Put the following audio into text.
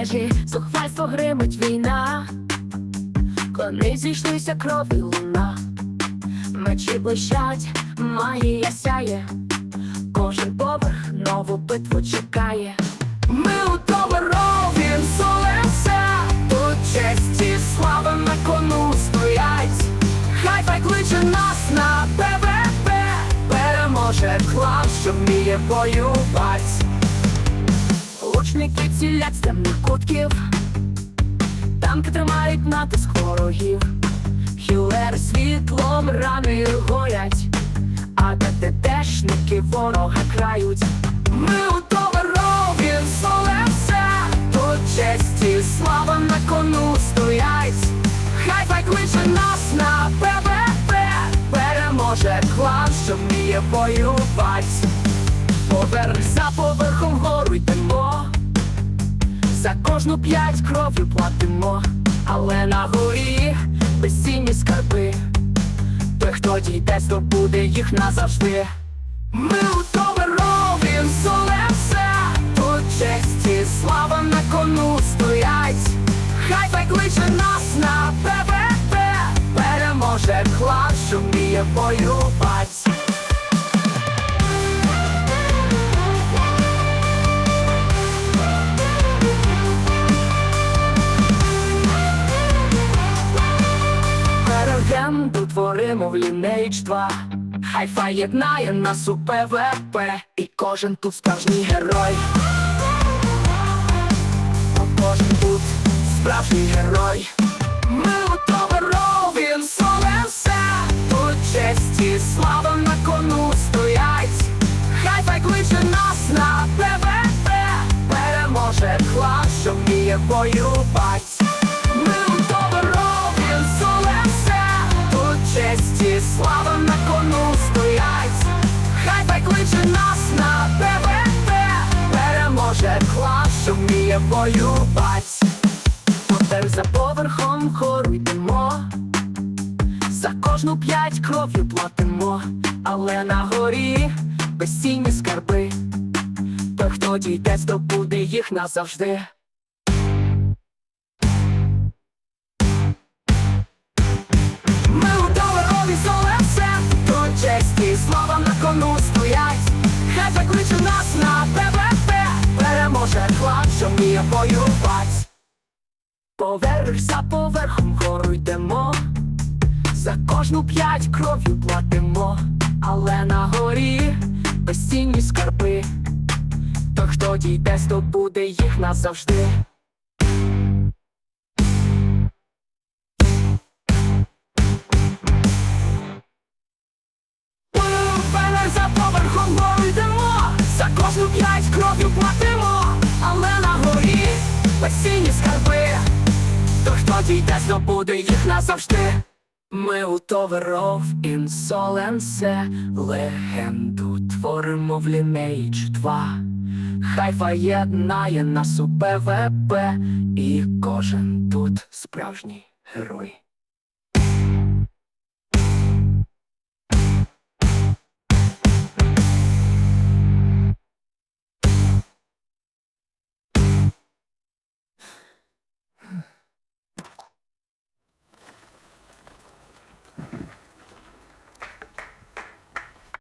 межі, зухвальство гримить війна, Кони зійшлися крові луна, мечі блищать, магія сяє, кожен поверх нову битву чекає. Ми у товарові солемся, тут честь і слава на кону стоять. Хай фай кличе нас на ПВП, переможе клан, що вміє воювати. Лучники цілять з темних кутків, танки тримають натиск ворогів, хілери світлом рани горять, а ДТТшники ворога крають. Ми у товарові солемся, тут честь і слава на кону стоять. Хай фай кличе нас на ПВП, переможе клан, що вміє воювати. Поверх за поверхом вгору йдемо, за кожну п'ять кров'ю платимо, але на горі безцінні скарби. Той, хто дійде, здобуде їх назавжди. Ми у товарові солемся, тут честь і слава на кону стоять. Хай фай кличе нас на ПВП, переможе клан, що вміє воювати. В Lineage 2 Хай-фай єднає нас у ПВП І кожен тут справжній герой. Кожен тут справжній герой. Ми у товарові соленсе Тут честь і слава на кону стоять. Хай-фай кличе нас на ПВП Переможе клан, що вміє воювати вміє воювати Поверх за поверхом вгору йдемо За кожну п'ять кров'ю платимо. Але на горі безцінні скарби. Той, хто дійде, здобуде їх назавжди. Ми у доларові солемся, тут честь і слава на кону стоять. Хай закличе нас на ПВП, переможе клан, що вміє воювати. Поверх за поверхом вгору йдемо, за кожну п'ять кров'ю платимо, але на горі безцінні скарби. Той, хто дійде, здобуде їх назавжди. Поверх за поверхом вгору йдемо, за кожну п'ять кров'ю платимо, безцінні скарби. То хто дійде, здобуде їх назавжди. Ми у Товеров інсоленсе легенду творимо в Lineage 2 Хайфа єднає нас у ПВП, і кожен тут справжній герой.